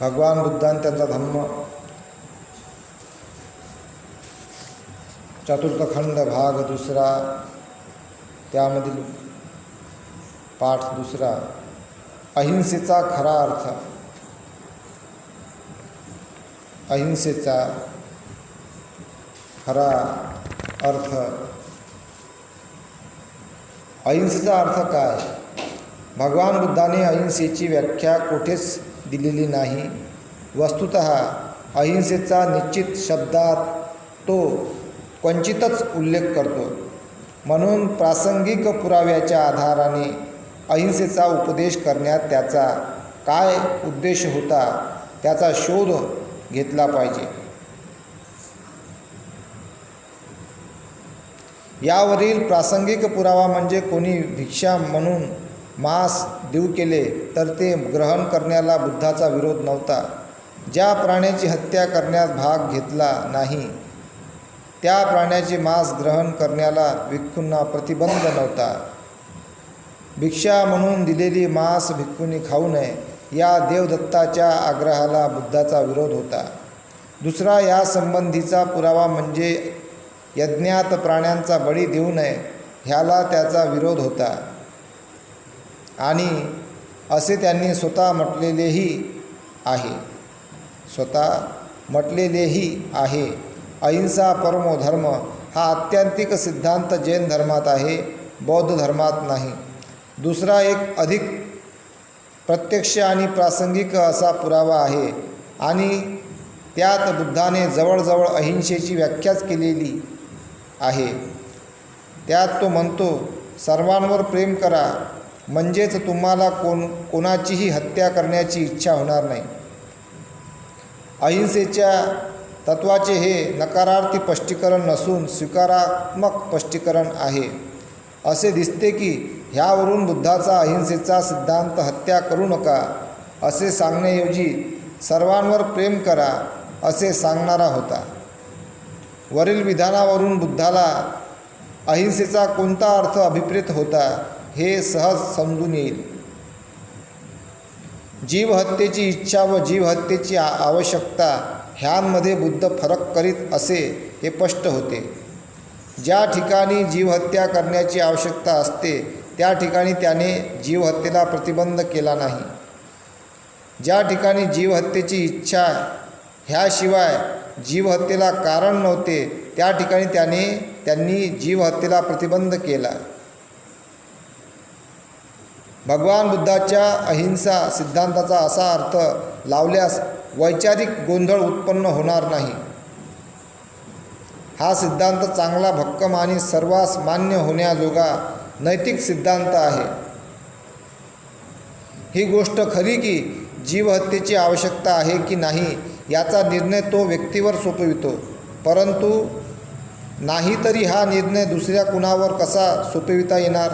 भगवान बुद्धाने त्यांचा धम्म. चतुर्थ खंड भाग दुसरा त्यामधील पाठ दुसरा. अहिंसेचा खरा अर्थ. अहिंसेचा खरा अर्थ. अहिंसेचा अर्थ काय? भगवान बुद्धाने अहिंसेची व्याख्या कुठेच दिलेली नाही. वस्तुत अहिंसेचा निश्चित शब्दात तो क्वचितच उल्लेख करतो. म्हणून प्रासंगिक पुराव्याच्या आधाराने अहिंसेचा उपदेश करण्यात त्याचा काय उद्देश होता त्याचा शोध घेतला पाहिजे. यावरील प्रासंगिक पुरावा म्हणजे कोणी भिक्षा म्हणून मांस देऊ केले तर ते ग्रहण करण्याला बुद्धाचा विरोध नव्हता. ज्या प्राण्याची हत्या करण्यात भाग घेतला नाही त्या प्राण्याचे मांस ग्रहण करण्याला भिक्खूंना प्रतिबंध नव्हता. भिक्षा म्हणून दिलेली मांस भिक्खूंनी खाऊ नये या देवदत्ताच्या आग्रहाला बुद्धाचा विरोध होता. दुसरा या संबंधीचा पुरावा म्हणजे यज्ञात प्राण्यांचा बळी देऊ नये ह्याला त्याचा विरोध होता. आणि असे त्यांनी स्वतः म्हटलेलेही आहे. स्वतः म्हटलेलेही आहे. अहिंसा परमो धर्म हा आत्यंतिक सिद्धांत जैन धर्मात आहे बौद्ध धर्मात नाही. दुसरा एक अधिक प्रत्यक्ष आणि प्रासंगिक असा पुरावा आहे आणि त्यात बुद्धाने जवळजवळ अहिंसेची व्याख्याच केलेली आहे. त्यात तो म्हणतो सर्वांवर प्रेम करा म्हणजेच तुम्हाला कोण कोणाचीही हत्या करण्याची इच्छा होणार नाही. अहिंसेच्या तत्वाचे हे नकारार्थी स्पष्टीकरण नसून स्वीकारात्मक स्पष्टीकरण आहे. असे दिसते की ह्यावरून बुद्धाचा अहिंसेचा सिद्धांत हत्या करू नका असे सांगण्याऐवजी सर्वांवर प्रेम करा असे सांगणारा होता. वरील विधानावरून बुद्धाला अहिंसेचा कोणता अर्थ अभिप्रेत होता? हे सहज समजून येईल. जीवहत्येची इच्छा व जीवहत्येची आवश्यकता ह्यांमध्ये बुद्ध फरक करीत असे हे स्पष्ट होते. ज्या ठिकाणी जीवहत्या करण्याची आवश्यकता असते त्या ठिकाणी त्याने जीवहत्येला प्रतिबंध केला नाही. ज्या ठिकाणी जीवहत्येची इच्छा ह्याशिवाय जीवहत्येला कारण नव्हते त्या ठिकाणी त्याने त्यांनी जीवहत्येला प्रतिबंध केला. भगवान बुद्धाच्या अहिंसा सिद्धांताचा असा अर्थ लावल्यास वैचारिक गोंधळ उत्पन्न होणार नाही. हा सिद्धांत चांगला भक्कम आणि सर्वांस मान्य होण्याजोगा नैतिक सिद्धांत आहे. ही गोष्ट खरी की जीवहत्येची आवश्यकता आहे की नाही याचा निर्णय तो व्यक्तीवर सोपवितो. परंतु नाही तरी हा निर्णय दुसऱ्या कुणावर कसा सोपविता येणार?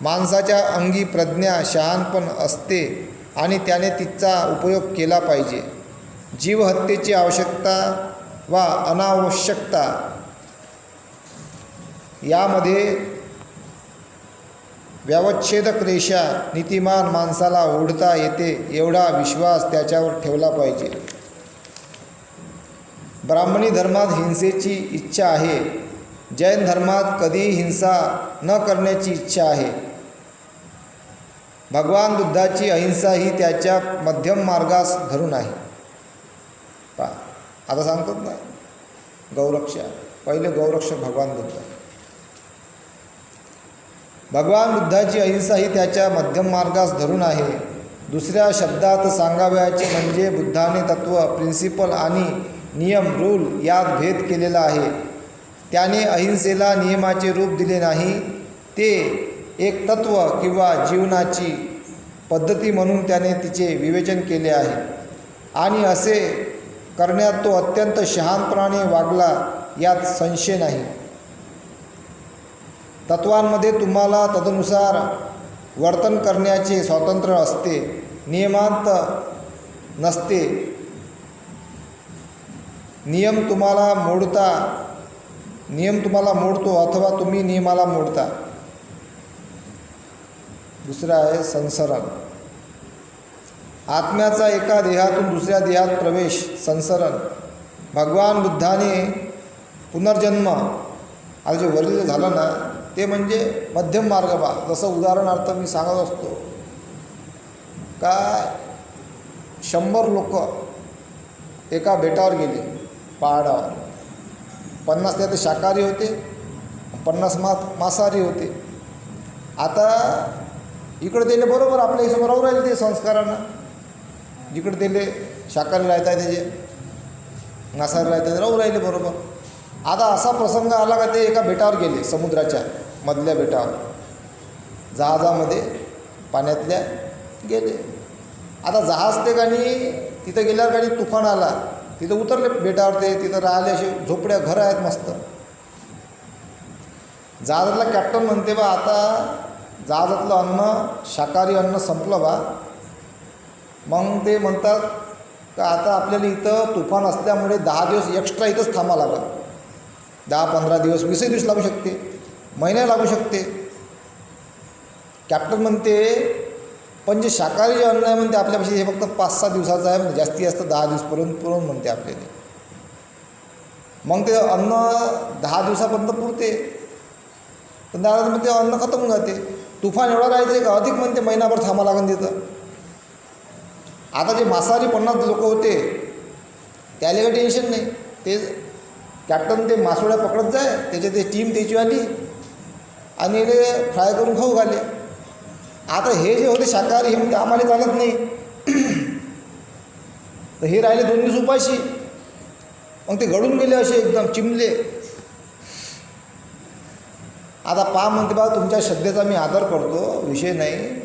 माणसाच्या अंगी प्रज्ञा शहाणपण असते आणि त्याने तिचा उपयोग केला पाहिजे. जीवहत्येची आवश्यकता वा अनावश्यकता यामध्ये व्यवच्छेदक रेषा नीतिमान माणसाला ओढता येते एवढा विश्वास त्याच्यावर ठेवला पाहिजे. ब्राह्मणी धर्मात हिंसेची इच्छा आहे. जैन धर्मात कधीही हिंसा न करण्याची इच्छा आहे. भगवान बुद्धाची अहिंसा ही त्याच्या मध्यम मार्गास धरून आहे. पा आता सांगतात ना गौरक्षा पहिले गौरक्षक भगवान बुद्ध. भगवान बुद्धाची अहिंसा ही त्याच्या मध्यम मार्गास धरून आहे. दुसऱ्या शब्दात सांगावयाचे म्हणजे बुद्धाने तत्व प्रिन्सिपल आणि नियम रूल यात भेद केलेला आहे. त्याने अहिंसेला नियमाचे रूप दिले नाही ते एक तत्व किंवा जीवनाची पद्धती म्हणून त्याने तिचे विवेचन केले आहे. आणि असे करण्यात तो अत्यंत शहानपणाने वागला यात संशय नाही. तत्वांमध्ये तुम्हाला तदनुसार वर्तन करण्याचे स्वातंत्र्य असते नियमांत नसते. नियम तुम्हाला मोडता नियम तुम्हाला मोडतो अथवा तुम्ही नियमाला मोडता. दुसरं आहे संसरण आत्म्याचा एका देहातून दुसऱ्या देहात प्रवेश संसरण भगवान बुद्धाने पुनर्जन्म आता जे वरील झालं ना ते म्हणजे मध्यम मार्ग बा जसं उदाहरणार्थ मी सांगत असतो का शंभर लोक एका बेटावर गेले पहाडावर. पन्नास ते शाकाहारी होते पन्नास मा मांसाहारी होते. आता इकडे दिले बरोबर आपल्यासमोर राहू राहिले ते संस्कारानं. जिकडे दिले शाकाहारी राहत आहे त्याचे मांसाहारी राहत आहे राहू राहिले बरोबर. आता असा प्रसंग आला का ते एका बेटावर गेले समुद्राच्या मधल्या बेटावर. जहाजामध्ये पाण्यातल्या गेले. आता जहाज ते गाणी तिथं गेल्यावर काही तुफान आला. तिथं उतरले बेटावर ते तिथं राहिले असे झोपड्या घरं आहेत मस्त. जहाजातला कॅप्टन म्हणते बा आता जहाजातलं अन्न शाकाहारी अन्न संपलं बा. मग ते म्हणतात का आता आपल्याला इथं तुफान असल्यामुळे दहा दिवस एक्स्ट्रा इथंच थांबा लागेल. दहा पंधरा दिवस वीसही दिवस लागू शकते. महिने लागू शकते. कॅप्टन म्हणते पण जे शाकाहारी जे अन्न आहे म्हणते आपल्यापाशी हे फक्त पाच सहा दिवसाचं आहे म्हणजे जास्तीत जास्त दहा दिवसपर्यंत पुरवून म्हणते आपल्याला. मग ते अन्न दहा दिवसापर्यंत पुरते. पण दहा मग ते अन्न खतम होऊन जाते. तुफान एवढा राहायचं का अधिक म्हणते महिनाभर थांबा लागेल तिथं. आता जे मांसाहारी पन्नास लोक होते त्याला काही टेन्शन नाही. ते कॅप्टन ते मासोळ्या पकडत जाय त्याच्या ते टीम त्याची आली आणि ते फ्राय करून खाऊ घाले. आता हे जे होते शाकाहारी हे म्हणजे आम्हाला चालत नाही. तर हे राहिले दोन दिवस उपाशी. मग ते गळून गेले असे एकदम चिमले. आता पा म्हणते बा तुमच्या श्रद्धेचा मी आदर करतो विषय नाही.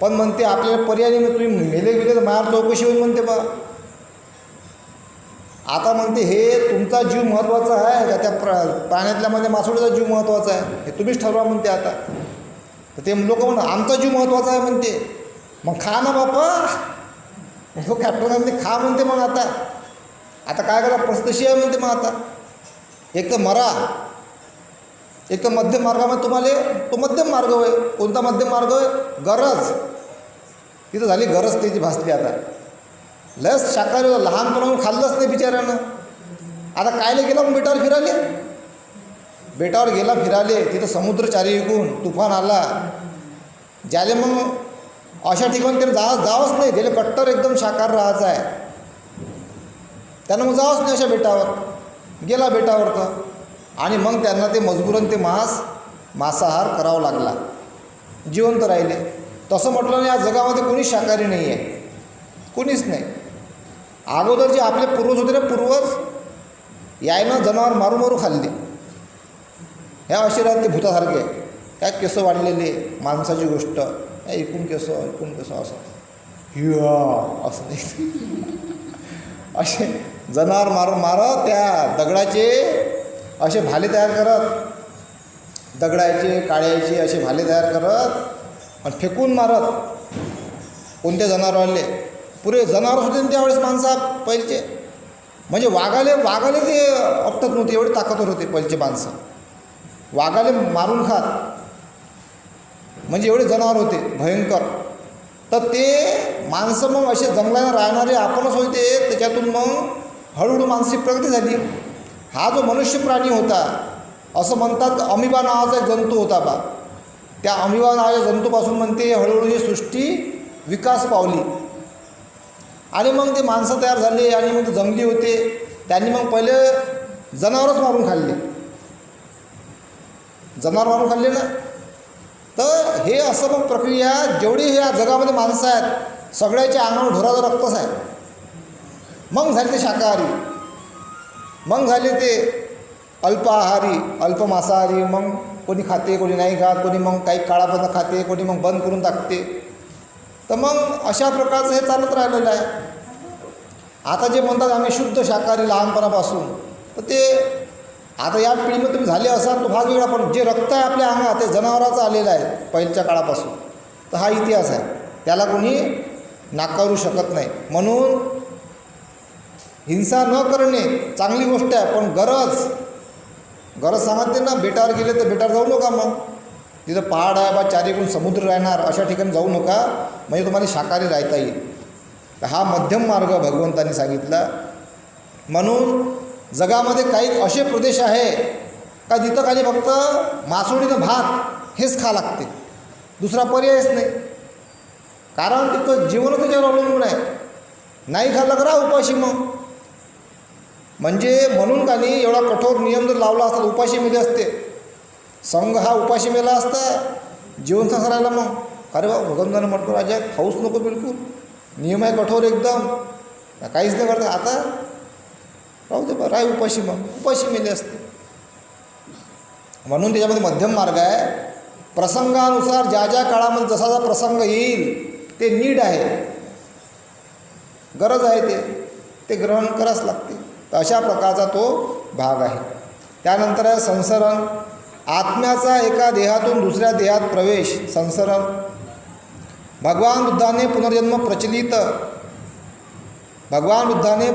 पण म्हणते आपल्याला पर्याय मग तुम्ही मेले गेले तर मार चौकशी होईल म्हणते बा. आता म्हणते हे तुमचा जीव महत्त्वाचा आहे का त्या प्र प्राण्यातल्यामध्ये मासोळीचा जीव महत्त्वाचा आहे? हे तुम्हीच ठरवा म्हणते आता. तर ते लोक म्हण आमचा जीव महत्त्वाचा आहे म्हणते. मग खा ना बापा. तो कॅप्टन म्हणते खा म्हणते मग आता. आता काय करा प्रस्तशी आहे म्हणते मग आता. एक तर मरा. एक तर मध्यम मार्गामध्ये तुम्हाला तो मध्यम मार्ग होय. कोणता मध्यम मार्ग होय? गरज. तिथं झाली गरज त्याची भासली आता. लस शाकाहारी होता. लहानपणाहून खाल्लंच नाही बिचाऱ्यानं. आता कायले गेला मग बेटावर फिराले बेटावर गेला फिराले तिथं समुद्र चारी विकून तुफान आला. ज्याले मग अशा ठिकाणी त्याला जा जावंच नाही. त्याला कट्टर एकदम शाकाहार राहायचं आहे. त्यानं मग जावंच नाही अशा बेटावर. गेला बेटावर तर आणि मग त्यांना ते मजबूरन ते मांस मांसाहार करावा लागला. जिवंत राहिले. तसं म्हटलं ना या जगामध्ये कोणीच शाकाहारी नाही आहे. कोणीच नाही. अगोदर जे आपले पूर्वज होते ना पूर्वज यायनं जनावर मारू मारू खाल्ले. ह्या असे ते भूतासारखे. काय केसं वाढलेले माणसाची गोष्ट. काय एकूण केसं एकूण केसं असं. हिवा असं नाही. असे जनावर मारून मारत त्या दगडाचे असे भाले तयार करत दगडायचे काळ्याचे असे भाले तयार करत आणि फेकून मारत. कोणते जनावरले पुरे जनावर होते ना त्यावेळेस माणसा पहिलेचे. म्हणजे वाघाले वाघाले ते अपटत नव्हते एवढे ताकदवर होते पहिलेचे माणसं. वाघाले मारून खात. म्हणजे एवढे जनावर होते भयंकर. तर ते माणसं मग असे जंगलानं राहणारे आपणच होते त्याच्यातून मग हळूहळू मानसिक प्रगती झाली. हा जो मनुष्य प्राणी होता असं म्हणतात अमिबा नावाचा एक जंतू होता बा. त्या अमिबा नावाच्या जंतूपासून म्हणते हळूहळू ही सृष्टी विकास पावली. आणि मग ते माणसं तयार झाले आणि मग ते जंगली होते. त्यांनी मग पहिले जनावरच मारून खाल्ले. जनावर मारून खाल्ले ना? तर हे असं मग प्रक्रिया जेवढी ह्या जगामध्ये माणसं आहेत सगळ्याच्या अंगावर ढोराचं रक्तच आहे. मग झाले ते शाकाहारी. मग झाले ते अल्पाहारी अल्प मांसाहारी मग कोणी खाते कोणी नाही खात कोणी मग काही काळापर्यंत खाते कोणी मग बंद करून टाकते. तर मग अशा प्रकारचं हे चालत राहिलेलं आहे. आता जे म्हणतात आम्ही शुद्ध शाकाहारी लहानपणापासून तर ते आता या पिढीमध्ये तुम्ही झाले असाल तो भाग वेगळा पण जे रक्त आहे आपल्या अंगात ते जनावराचं आलेलं आहे पहिल्याच्या काळापासून. तर हा इतिहास आहे. त्याला कोणी नाकारू शकत नाही. म्हणून हिंसा न करणे चांगली गोष्ट आहे पण गरज. गरज सांगते ना बेटावर गेले तर बेटावर जाऊ नका मग. तिथं पहाड आहे बा चारीकडून समुद्र राहणार अशा ठिकाणी जाऊ नका. म्हणजे तुम्हाला शाकाहारी राहता येईल. तर हा मध्यम मार्ग भगवंतांनी सांगितला. म्हणून जगामध्ये काही असे प्रदेश आहे का जिथं काही फक्त मासोळीनं भात हेच खा लागते. दुसरा पर्यायच नाही. कारण तिथं जीवनच त्याच्यावर अवलंबून आहे. नाही खाल्लं करा उपाशी मग? म्हणजे म्हणून का नाही एवढा कठोर नियम जर लावला असता उपाशी मेले असते. संघ हा उपाशी मेला असता जीवन संसारायला मग. अरे वा भगवंतानं म्हटलं राजा खाऊच नको बिलकुल. नियम आहे कठोर एकदम. काहीच नाही करता. आता राहू दे बा राय उपाशी मग. उपाशी मेले असते. म्हणून त्याच्यामध्ये मध्यम मार्ग आहे. प्रसंगानुसार ज्या ज्या काळामध्ये जसा जसा प्रसंग येईल ते नीड आहे. गरज आहे ते. ते ग्रहण करावंच लागते. तर अशा प्रकारचा तो भाग आहे. त्यानंतर आहे संसरण. आत्म्याचा एका देहातून दुसऱ्या देहात प्रवेश संसरण. भगवान बुद्धाने पुनर्जन्म प्रचलित. भगवान बुद्धाने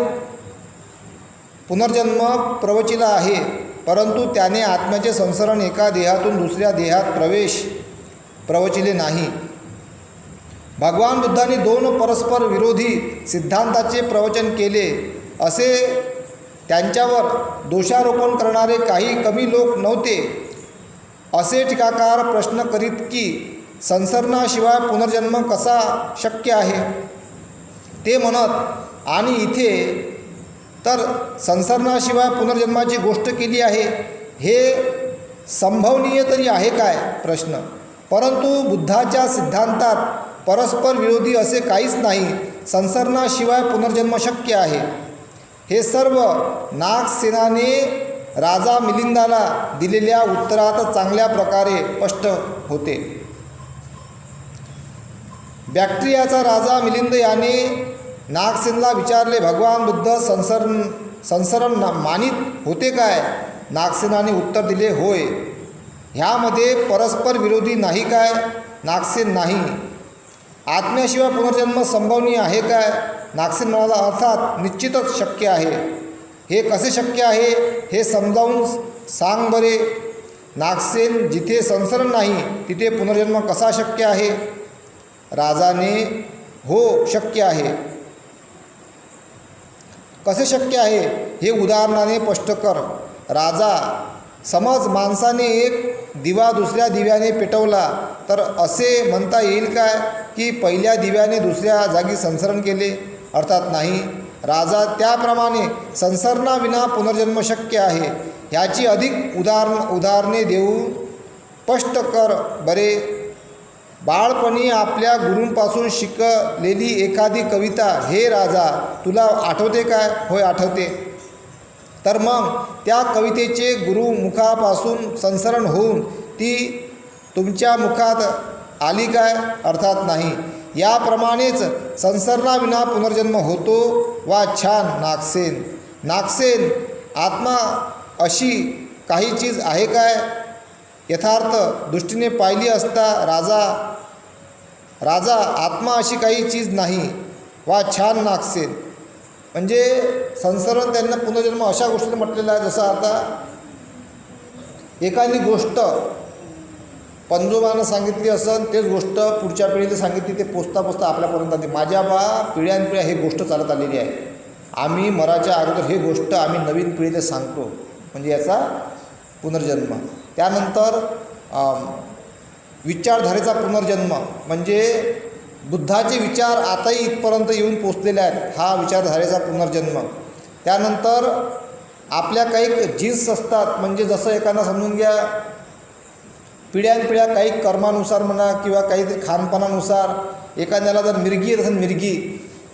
पुनर्जन्म प्रवचिला आहे परंतु त्याने आत्म्याचे संसरण एका देहातून दुसऱ्या देहात प्रवेश प्रवचिले नाही. भगवान बुद्धाने दोन परस्पर विरोधी सिद्धांताचे प्रवचन केले असे त्यांच्यावर दोषारोपण करणारे काही कमी लोक नव्हते. असे टीकाकार प्रश्न करीत की संसरणाशिवाय पुनर्जन्म कसा शक्य आहे? ते म्हणत आणि इथे तर संसरणाशिवाय पुनर्जन्माची गोष्ट केली आहे. हे संभवनीय तरी आहे काय? प्रश्न. परंतु बुद्धाच्या सिद्धांतात परस्पर विरोधी असे काहीच नाही. संसरणाशिवाय पुनर्जन्म शक्य आहे. हे सर्व नागसेनाने राजा मिलिंदाला दिलेल्या उत्तरात चांगल्या प्रकारे स्पष्ट होते. बॅक्टेरियाचा राजा मिलिंद याने नागसेनला विचारले भगवान बुद्ध संसरण संसरण मानित होते काय? नागसेनाने उत्तर दिले होय. ह्यामध्ये परस्पर विरोधी नाही काय? नागसेन नाही. आत्म्याशिवाय पुनर्जन्म संभवनीय आहे काय? नागसेन म्हणाला अर्थात निश्चितच शक्य आहे. हे कसे शक्य आहे हे समजावून सांग बरे. नागसेन जिथे संसरण नाही तिथे पुनर्जन्म कसा शक्य आहे? राजाने हो शक्य आहे. कसे शक्य आहे हे उदाहरणाने स्पष्ट कर. राजा समज माणसाने एक दिवा दुसऱ्या दिव्याने पेटवला तर असे म्हणता येईल काय की पहिल्या दिव्याने दुसऱ्या जागी संसरण केले? अर्थात नाही. राजा त्याप्रमाणे संसरणाविना पुनर्जन्म शक्य आहे. ह्याची अधिक उदाहरण उदाहरणे देऊ. स्पष्ट कर बरे. बाळपणी आपल्या गुरूंपासून शिकलेली एखादी कविता हे राजा तुला आठवते काय? होय आठवते. तर मग त्या कवितेचे गुरुमुखापासून संसरण होऊन ती तुमच्या मुखात आली काय? अर्थात नाही. याप्रमाणेच संसरणाविना पुनर्जन्म होतो वा छान नागसेन. नागसेन आत्मा अशी काही चीज आहे काय? यथार्थ दृष्टीने पाहिली असता राजा राजा आत्मा अशी काही चीज नाही वा छान नागसेन. म्हणजे संसरण त्यांना पुनर्जन्म अशा गोष्टीने म्हटलेला आहे. जसं आता एखादी गोष्ट पंजोबानं सांगितली असन तेच गोष्ट पुढच्या पिढीला सांगितली ते पोचता पोचता आपल्यापर्यंत आली. माझ्या बा पिढ्यानपिढ्या ही गोष्ट चालत आलेली आहे. आम्ही मराच्या अगोदर हे गोष्ट आम्ही नवीन पिढीला सांगतो म्हणजे याचा पुनर्जन्म. त्यानंतर विचारधारेचा पुनर्जन्म म्हणजे बुद्धाचे विचार आताही इथपर्यंत येऊन पोचलेले आहेत हा विचारधारेचा पुनर्जन्म. त्यानंतर आपल्या काही जीन्स असतात म्हणजे जसं एकांना समजून घ्या पिढ्यानपिढ्या काही कर्मानुसार म्हणा किंवा काहीतरी खानपानानुसार एखाद्याला जर मिरगी येत असेल मिरगी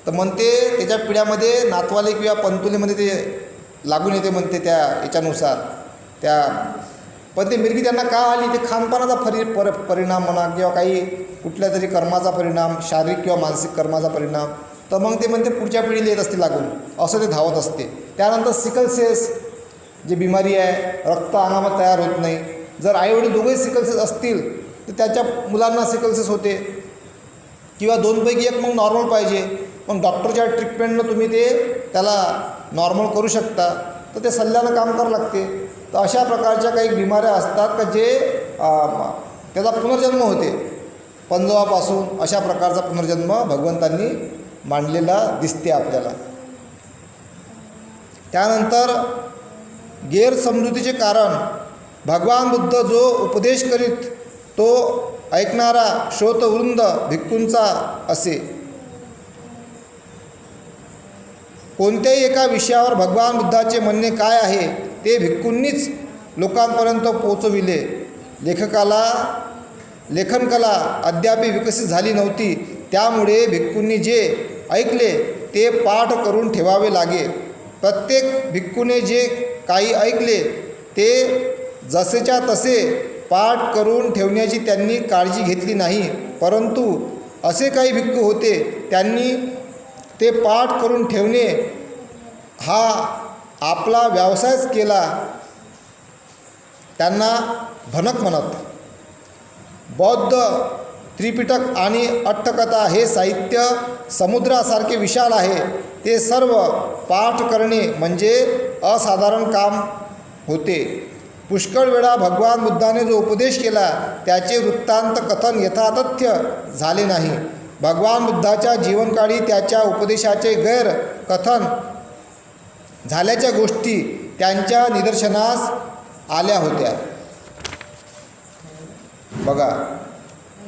तर म्हणते त्याच्या पिढ्यामध्ये नातवाले किंवा पंतुलीमध्ये ते लागून येते म्हणते त्या याच्यानुसार त्या पण ते मिरगी त्यांना का आली? ते खानपानाचा फरी पर परिणाम म्हणा किंवा काही कुठल्या तरी कर्माचा परिणाम शारीरिक किंवा मानसिक कर्माचा परिणाम तर मग ते म्हणते पुढच्या पिढीला येत असते लागून. असं ते धावत असते. त्यानंतर सिकल सेस जी बिमारी आहे रक्त अंगामध्ये तयार होत नाही. जर आईवडील दोघंही सिकलसेस असतील तर त्याच्या मुलांना सिकलसेस होते. किंवा दोनपैकी एक मग नॉर्मल पाहिजे. मग डॉक्टरच्या ट्रीटमेंटनं तुम्ही ते त्याला नॉर्मल करू शकता तर ते सल्ल्यानं काम करावं लागते. तर अशा प्रकारच्या काही बिमाऱ्या असतात का जे त्याचा पुनर्जन्म होते. पंजवापासून अशा प्रकारचा पुनर्जन्म भगवंतांनी मांडलेला दिसते आपल्याला. त्यानंतर गैरसमजुतीचे कारण भगवान बुद्ध जो उपदेश करीत तो ऐकणारा श्रोतवृंद भिक्खूंचा असे. कोणत्याही एका विषयावर भगवान बुद्धाचे म्हणणे काय आहे ते भिक्खूंनीच लोकांपर्यंत पोचविले. लेखकाला लेखनकला अद्याप विकसित झाली नव्हती त्यामुळे भिक्खूंनी जे ऐकले ते पाठ करून ठेवावे लागे. प्रत्येक भिक्खूने जे काही ऐकले ते जसेच्या तसे पाठ करून ठेवण्याची त्यांनी काळजी घेतली नाही. परंतु असे काही भिक्खू होते त्यांनी ते पाठ करून ठेवणे हा आपला व्यवसायच केला. त्यांना भनक म्हणत बौद्ध त्रिपिटक आणि अट्टकथा हे साहित्य समुद्रासारखे विशाल आहे. ते सर्व पाठ करणे म्हणजे असाधारण काम होते. पुष्कळ वेळा भगवान बुद्धाने जो उपदेश केला त्याचे वृत्तांत कथन यथातथ्य झाले नाही. भगवान बुद्धाच्या जीवनकाळी त्याच्या उपदेशाचे गैर कथन झाल्याच्या गोष्टी त्यांच्या निदर्शनास आल्या होत्या. बघा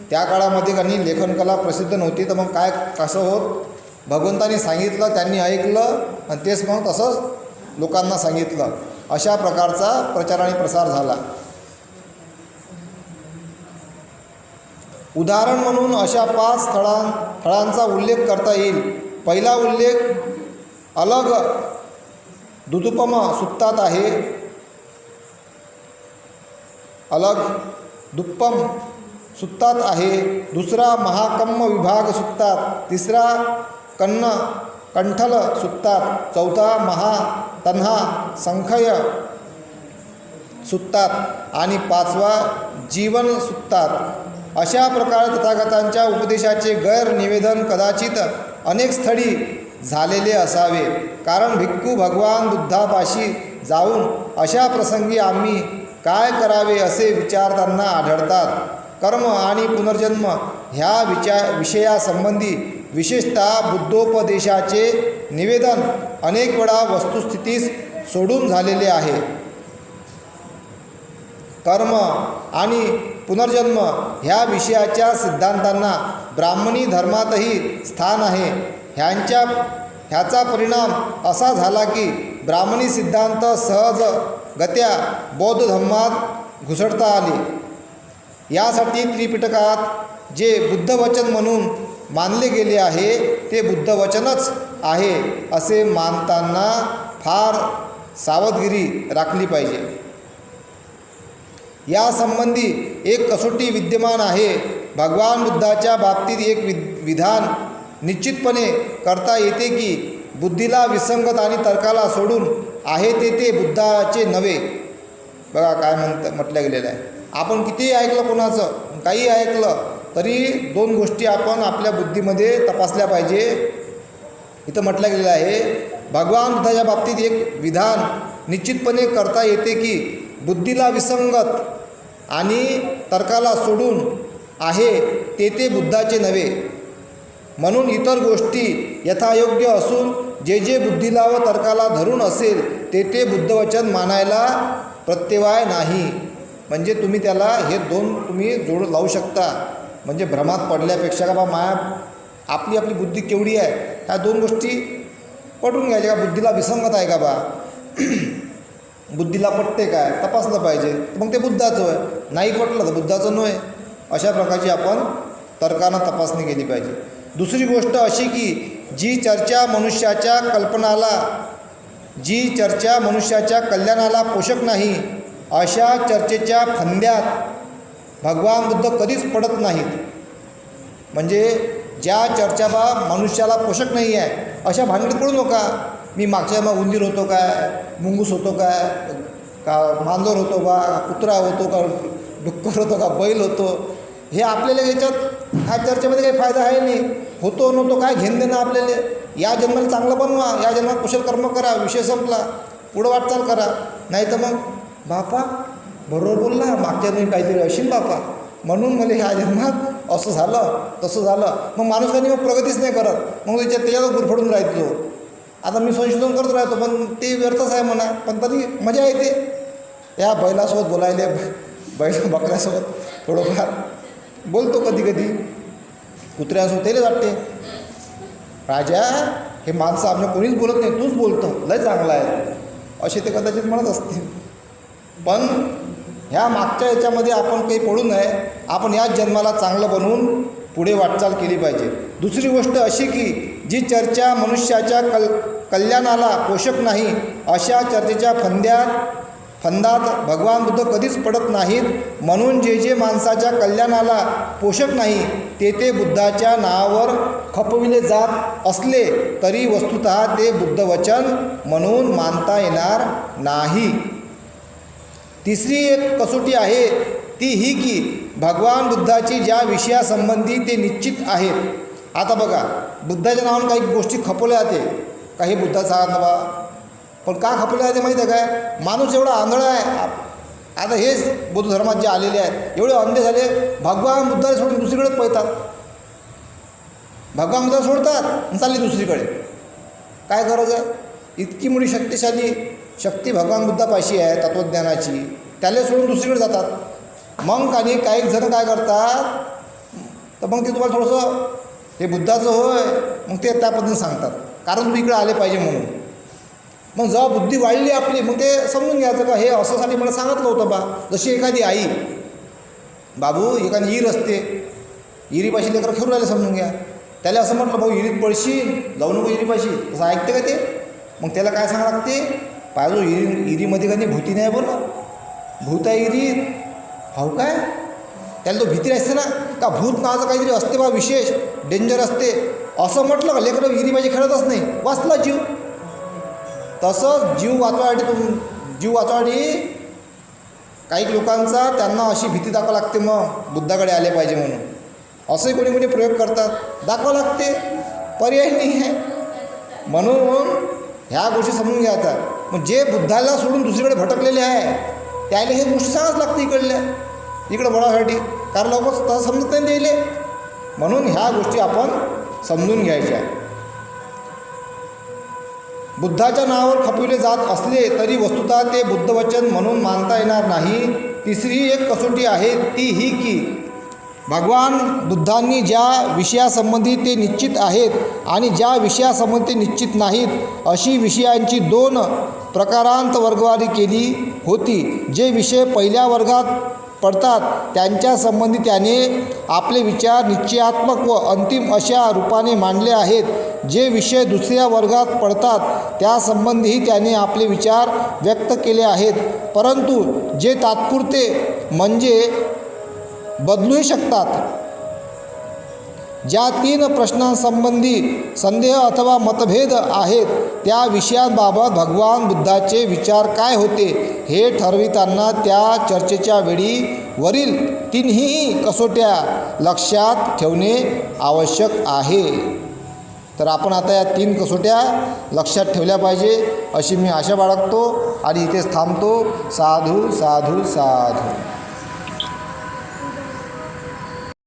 त्या काळामध्ये काही लेखनकला प्रसिद्ध नव्हती तर मग काय कसं होत? भगवंतांनी सांगितलं त्यांनी ऐकलं आणि तेच मग तसंच लोकांना सांगितलं. अशा प्रकारचा प्रचार आणि प्रसार झाला. उदाहरण म्हणून अशा पाच स्थळां स्थळांचा उल्लेख करता येईल. पहिला उल्लेख अलग दुदुपम सुप्तात आहे. अलग दुप्पम सुत्तात आहे. दुसरा महाकम्म विभाग सुप्तात. तिसरा कन्न कंठल सुप्तात. चौथा महा तन्हा संखय सुत्तात आणि पाचवा जीवन सुत्तात. अशा प्रकारे तथागतांच्या उपदेशाचे गैरनिवेदन कदाचित अनेक स्थळी झालेले असावे. कारण भिक्खू भगवान बुद्धापाशी जाऊन अशा प्रसंगी आम्ही काय करावे असे विचारताना आढळतात. कर्म आणि पुनर्जन्म ह्या विचार विषयासंबंधी विशेषतः बुद्धोपदेशाचे निवेदन अनेक वेळा वस्तुस्थितीस सोडून झालेले आहे. कर्म आणि पुनर्जन्म ह्या विषयाच्या सिद्धांतांना ब्राह्मणी धर्मातही स्थान आहे. ह्यांच्या ह्याचा परिणाम असा झाला की ब्राह्मणी सिद्धांत सहज गत्या बौद्ध धर्मात घुसडता आले. यासाठी त्रिपिटकात जे बुद्धवचन म्हणून मानले गेले आहे ते बुद्धवचनच आहे असे मानताना फार सावधगिरी राखली पाहिजे. यासंबंधी एक कसोटी विद्यमान आहे. भगवान बुद्धाच्या बाबतीत एक वि विधान निश्चितपणे करता येते की बुद्धीला विसंगत आणि तर्काला सोडून आहे ते ते बुद्धाचे नव्हे. बघा काय म्हणत म्हटलं गेलेलं आहे. आपण कितीही ऐकलं कोणाचं काही ऐकलं तरी दोन गोष्टी आपण आपल्या बुद्धीमध्ये तपासल्या पाहिजे. इथं म्हटलं गेलेलं आहे भगवान बुद्धाच्या बाबतीत एक विधान निश्चितपणे करता येते की बुद्धीला विसंगत आणि तर्काला सोडून आहे ते ते बुद्धाचे नव्हे. म्हणून इतर गोष्टी यथायोग्य असून जे जे बुद्धीला व तर्काला धरून असेल ते ते बुद्धवचन मानायला प्रत्यवाय नाही. म्हणजे तुम्ही त्याला हे दोन तुम्ही जोड लावू शकता. म्हणजे भ्रमात पडल्यापेक्षा का बा माया आपली आपली बुद्धी केवढी आहे ह्या दोन गोष्टी पटून घ्यायच्या का? बुद्धीला विसंगत आहे का बा? बुद्धीला पटते काय तपासलं पाहिजे. मग ते बुद्धाचं आहे नाही पटलं तर बुद्धाचं नव्हे. अशा प्रकारची आपण तर्कानं तपासणी केली पाहिजे. दुसरी गोष्ट अशी की जी चर्चा मनुष्याच्या कल्पनाला जी चर्चा मनुष्याच्या कल्याणाला पोषक नाही अशा चर्चेच्या फंद्यात भगवान बुद्ध कधीच पडत नाहीत. म्हणजे ज्या चर्चाबा मनुष्याला पोषक नाही आहे अशा भानगडीत पडू नका. मी मागच्या मग उंदीर होतो काय मुंगूस होतो काय का मांजर होतो बा कुत्रा होतो का डुक्कर होतो का बैल होतो. हे आपल्याला याच्यात ह्या चर्चेमध्ये काही फायदा आहे नाही. होतो नव्हतो काय घेणं देणं आपल्याला. या जन्माला चांगलं बनवा या जन्मात कुशल कर्म करा विषय संपला पुढं वाटचाल करा. नाही तर मग बापा बरोबर बोलला मागच्या तुम्ही काहीतरी असेल बापा. म्हणून मला ह्या जन्मात असं झालं तसं झालं. मग माणूस काही मग प्रगतीच नाही करत. मग त्याच्यात त्याच्यात गुरफडून राहतो आता मी संशोधन करत राहतो पण ते व्यर्थच आहे म्हणा. पण तरी मजा येते. या बैलासोबत बोलायले बैल बकऱ्यासोबत थोडंफार. बोलतो कधी कधी. कुत्र्यासोबत त्याला वाटते राजा हे माणसं आमच्या कोणीच बोलत नाही. तूच बोलतो. लय चांगला आहे. असे ते कदाचित म्हणत असतील. पण ह्या मागच्या याच्यामध्ये आपण काही पडू नये. आपण याच जन्माला चांगलं बनवून पुढे वाटचाल केली पाहिजे. दुसरी गोष्ट अशी की जी चर्चा मनुष्याच्या कल कल्याणाला पोषक नाही अशा चर्चेच्या फंद्या फंदात भगवान बुद्ध कधीच पडत नाहीत. म्हणून जे जे माणसाच्या कल्याणाला पोषक नाही ते ते बुद्धाच्या नावावर खपविले जात असले तरी वस्तुत ते बुद्धवचन म्हणून मानता येणार नाही. तिसरी एक कसोटी आहे ती ही की भगवान बुद्धाची ज्या विषयासंबंधी ते निश्चित आहेत. आता बघा बुद्धाच्या नावानं काही गोष्टी खपवल्या जाते. काही बुद्धाचा सांगा पण का खपवल्या जाते माहीत आहे काय? माणूस एवढा आंधळा आहे. आता हेच बौद्ध धर्मात जे आलेले आहेत एवढे अंधे झाले भगवान बुद्धाला सोडून दुसरीकडे पळतात. भगवान बुद्धाला सोडतात चालले दुसरीकडे. काय गरज आहे? इतकी मोठी शक्तिशाली शक्ती भगवान बुद्धापाशी आहे तत्त्वज्ञानाची त्याला सोडून दुसरीकडे जातात. मग आणि काही जण काय करतात? तर मग ते तुम्हाला थोडंसं हे बुद्धाचं होय मग ते त्या पद्धतीने सांगतात. कारण तुम्ही इकडे आले पाहिजे म्हणून. मग जेव्हा बुद्धी वाढली आपली मग ते समजून घ्यायचं का हे असंसाठी मला सांगितलं होतं बा जशी एखादी आई बाबू एखादी ईर असते. इरीपाशी लेकरं खेळून राहिले समजून घ्या. त्याला असं म्हटलं भाऊ हिरीत पडशील जाऊ नको इरीपाशी. तसं ऐकते का ते? मग त्याला काय सांगा लागते? पाहिजे हिरी इरीमध्ये कधी भूती नाही बोल भूत आहे हिरीत हो काय? त्याला तो भीती असते ना. का भूत नावाचं काहीतरी असते बा विशेष. डेंजर असते. असं म्हटलं का लेकरं हिरीपाशी खेळतच नाही. वाचला जीव. तसंच जीव वाचवासाठी तुम जीव वाचवासाठी काही लोकांचा त्यांना अशी भीती दाखवा लागते मग. बुद्धाकडे आले पाहिजे म्हणून. असंही कोणी कोणी प्रयोग करतात. दाखवा लागते. पर्याय नाही आहे. म्हणून ह्या गोष्टी समजून घ्यायचा. मग जे बुद्धाला सोडून दुसरीकडे भटकलेले आहे त्याला हे गोष्टी लागते इकडल्या इकडं वळासाठी कारण लोक तसं समजत नाही द्यायले म्हणून ह्या गोष्टी आपण समजून घ्यायच्या. बुद्धाच्या नावावर खपविले जात असले तरी वस्तुतः ते बुद्धवचन म्हणून मानता येणार नाही. तिसरी एक कसोटी आहे ती ही की भगवान बुद्धांनी ज्या विषयासंबंधी ते निश्चित आहेत आणि ज्या विषयासंबंधी ते निश्चित नाहीत अशी विषयांची दोन प्रकारांत वर्गवारी केली होती. जे विषय पहिल्या वर्गात पडतात त्यांच्या संबंधी त्याने आपले विचार निश्चयात्मक व अंतिम अशा रूपाने मांडले आहेत. जे विषय दुसऱ्या वर्गात पडतात त्यासंबंधीही त्याने आपले विचार व्यक्त केले आहेत. परंतु जे तात्पुरते म्हणजे बदलूही शकतात. ज्या तीन प्रश्नांसंबंधी संदेह अथवा मतभेद आहेत त्या विषयांबाबत भगवान बुद्धाचे विचार काय होते हे ठरविताना त्या चर्चेच्या वेळी वरील तीनही कसोट्या लक्षात ठेवणे आवश्यक आहे. तर आपण आता या तीन कसोट्या लक्षात ठेवल्या पाहिजे अशी मी आशा बाळगतो आणि इथेच थांबतो. साधू साधू साधू.